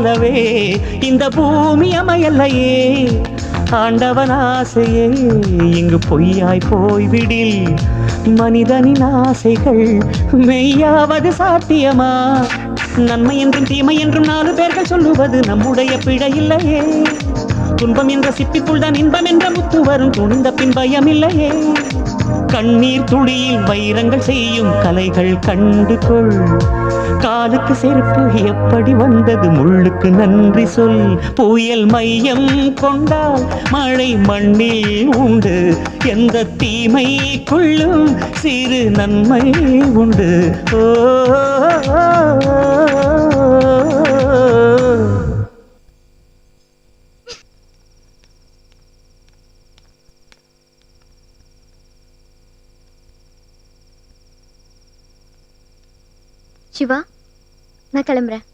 போலவே இந்த பூமி அமையல்லையே ஆண்டவன் ஆசையே இங்கு பொய்யாய் போய்விடில். மனிதனின் ஆசைகள் மெய்யாவது சாத்தியமா? நன்மை என்றும் தீமை என்றும் நாலு பேர்கள் சொல்லுவது நம்முடைய பிழை இல்லையே துன்பம் என்ற சிப்பிக்குள் தான் இன்பம் என்ற முத்து வரும் துணிந்த பின் பயம் இல்லையே கண்ணீர் துளியில் வைரங்கள் செய்யும் கலைகள் கண்டு கொள் காலுக்கு செருப்பு எப்படி வந்தது? முள்ளுக்கு நன்றி சொல். புயல் மையம் கொண்டால் மழை மண்ணில் உண்டு. எந்த தீமைக்குள்ளும் சிறு நன்மை உண்டு. ஓ சிவா நான் கிளம்புறேன்.